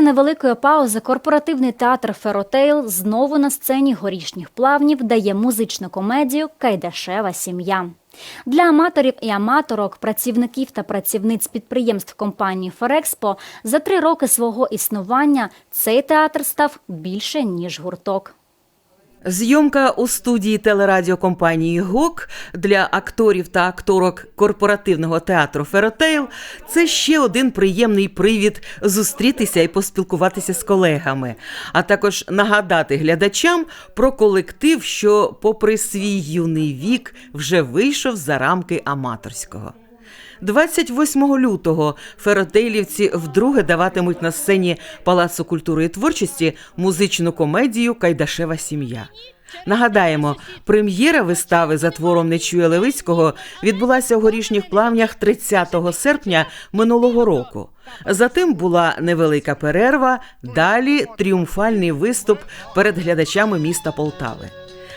Після невеликої паузи корпоративний театр Феротейл знову на сцені горішніх плавнів дає музичну комедію Кайдашева сім'я. Для аматорів і аматорок, працівників та працівниць підприємств компанії Ферекспо за три роки свого існування цей театр став більше ніж гурток. Зйомка у студії телерадіокомпанії ГОК для акторів та акторок корпоративного театру Феротейл це ще один приємний привід зустрітися і поспілкуватися з колегами, а також нагадати глядачам про колектив, що, попри свій юний вік, вже вийшов за рамки аматорського. 28 лютого феротейлівці вдруге даватимуть на сцені Палацу культури і творчості музичну комедію Кайдашева сім'я. Нагадаємо, прем'єра вистави за твором Нечуя Левицького відбулася у горішніх плавнях 30 серпня минулого року. Затим була невелика перерва, далі тріумфальний виступ перед глядачами міста Полтави.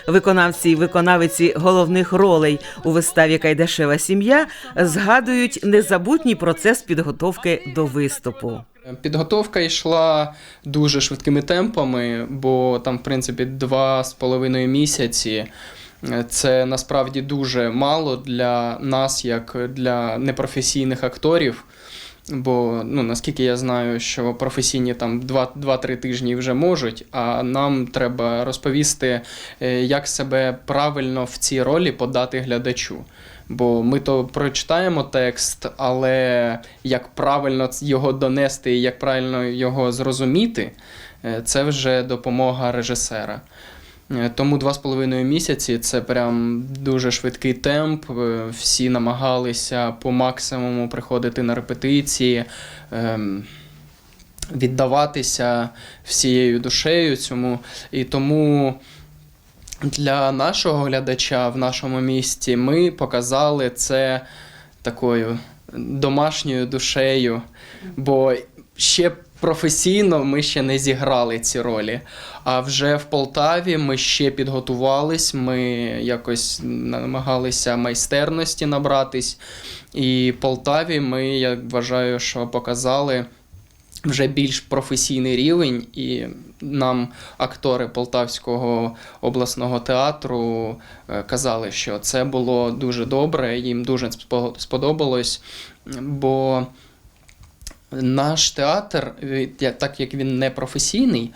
Виконавці й виконавиці головних ролей у виставі Кайдашева сім'я згадують незабутній процес підготовки до виступу. Підготовка йшла дуже швидкими темпами, бо там, в принципі, два з половиною місяці. Це насправді дуже мало для нас, як для непрофесійних акторів. Бо ну наскільки я знаю, що професійні там 2-3 тижні вже можуть, а нам треба розповісти, е, як себе правильно в цій ролі подати глядачу. Бо ми то прочитаємо текст, але як правильно його донести і як правильно його зрозуміти, е, це вже допомога режисера. Е, Тому два з половиною місяці це прям дуже швидкий темп. Е, Всі намагалися по максимуму приходити на репетиції, ем, віддаватися всією душею цьому. І тому для нашого глядача в нашому місті ми показали це такою домашньою душею, бо ще професійно ми ще не зіграли ці ролі. А вже в Полтаві ми ще підготувались, ми якось намагалися майстерності набратись. І в Полтаві ми, я вважаю, що показали вже більш професійний рівень, і нам актори Полтавського обласного театру е, казали, що це було дуже добре, їм дуже сподобалось, бо наш театр, е, так як він не професійний,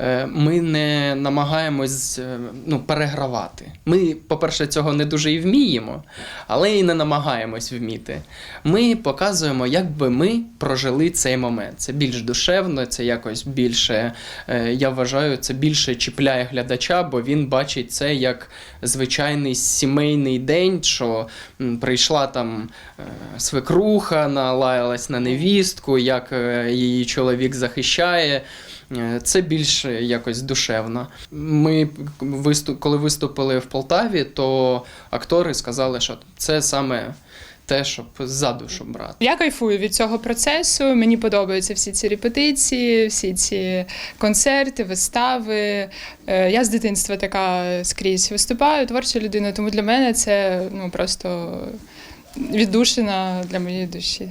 е, ми не намагаємось е, ну, перегравати. Ми, по-перше, цього не дуже і вміємо, але і не намагаємось вміти. Ми показуємо, як би ми прожили цей момент. Це більш душевно, це якось більше, я вважаю, це більше чіпляє глядача, бо він бачить це як звичайний сімейний день, що прийшла там свекруха, налаялась на невістку, як е, її чоловік захищає. Е, Це більш якось душевно. Ми виступ, коли виступили в Полтаві, то актори сказали, що це саме те, щоб за душу брати. Я кайфую від цього процесу. Мені подобаються всі ці репетиції, всі ці концерти, вистави. Е, Я з дитинства така скрізь виступаю, творча людина, тому для мене це ну просто віддушина для моєї душі.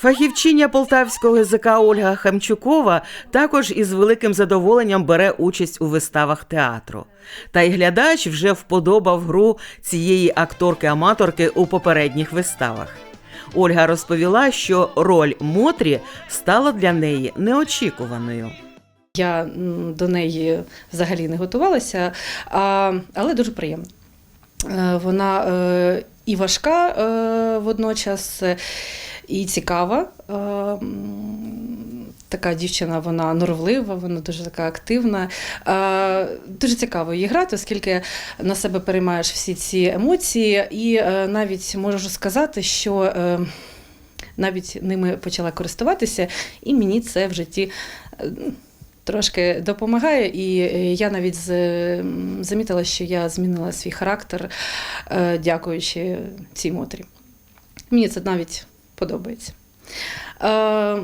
Фахівчиня полтавського язика Ольга Хамчукова також із великим задоволенням бере участь у виставах театру. Та й глядач вже вподобав гру цієї акторки-аматорки у попередніх виставах. Ольга розповіла, що роль Мотрі стала для неї неочікуваною. Я до неї взагалі не готувалася, але дуже приємно. Е, Вона е, і важка е, водночас, і цікава. Е, Така дівчина, вона норовлива, вона дуже така активна. Е, Дуже цікаво її грати, оскільки на себе переймаєш всі ці емоції, і е, навіть можу сказати, що навіть ними почала користуватися, і мені це в житті трошки допомагає. І я навіть замітила, що я змінила свій характер, дякуючи цій мотрі. Мені це навіть подобається. Е,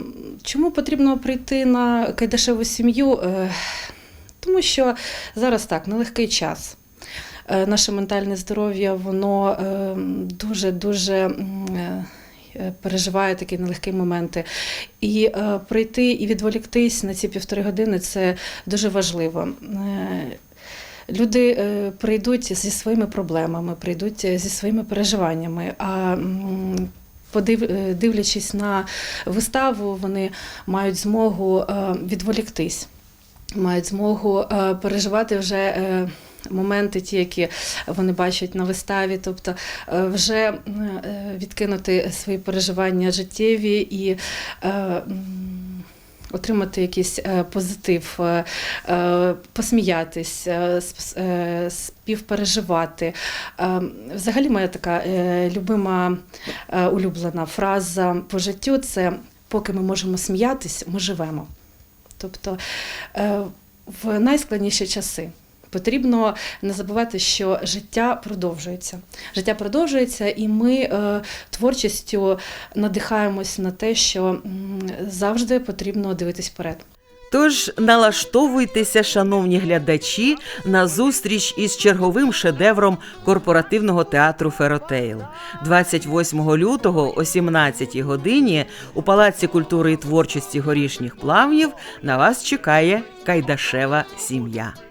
Чому потрібно прийти на Кайдашеву сім'ю? Е, Тому що зараз так, нелегкий час. Е, Наше ментальне здоров'я, воно дуже дуже переживає такі нелегкі моменти. І прийти і відволіктись на ці півтори години це дуже важливо. Люди прийдуть зі своїми проблемами, прийдуть зі своїми переживаннями. А дивлячись на виставу, вони мають змогу е, відволіктись, мають змогу е, переживати вже. е, Моменти, ті, які вони бачать на виставі, тобто е, вже е, відкинути свої переживання життєві і е, отримати якийсь е, позитив, е, е, посміятись, співпереживати. Взагалі, моя така любима улюблена фраза по життю це поки ми можемо сміятись, ми живемо. Тобто в найскладніші часи. Потрібно не забувати, що життя продовжується. Життя продовжується, і ми творчістю надихаємось на те, що завжди потрібно дивитись вперед. Тож налаштовуйтеся, шановні глядачі, на зустріч із черговим шедевром корпоративного театру Феротейл. 28 лютого о 17 годині у Палаці культури і творчості горішніх плавнів на вас чекає Кайдашева сім'я.